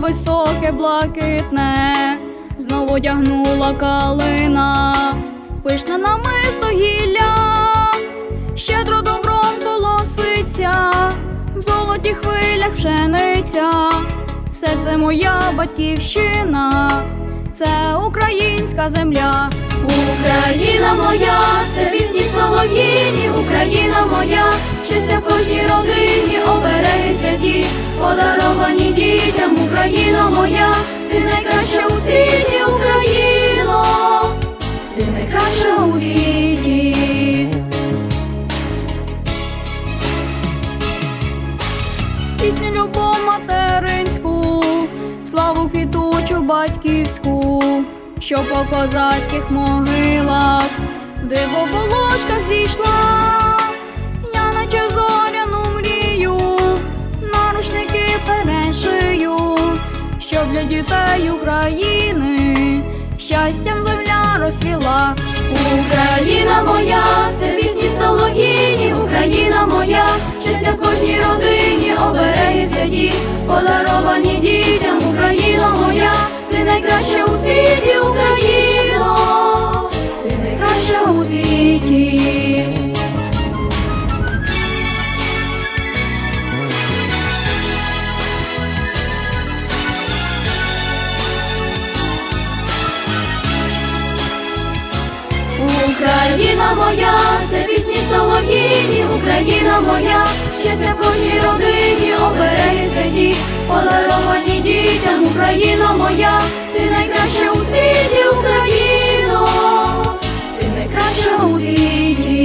високе блакитне, знову одягнула калина, пишне намисто гілля, щедро добром колоситься, в золоті хвилях пшениця, все це моя батьківщина, це українська земля. Україна моя, це пісні солов'їні, Україна моя, щастя в кожній родині, подаровані дітям, Україна моя, ти найкраща у світі, Україно, ти найкраща у світі. Пісню любов материнську, славу квітучу батьківську, що по козацьких могилах, диво по ложках зійшла, для дітей України. Щастям земля розцвіла. Україна моя, це пісні солов'їні, Україна моя, щастя в кожній родині, обереги святі, подаровані дітям, Україна моя, ти найкраща у світі, Україно, Моя, це пісні солов'їні, Україна моя, честь на кожній родині, обереги святі, подаровані дітям, Україна моя, ти найкраща у світі, Україно, ти найкраща у світі.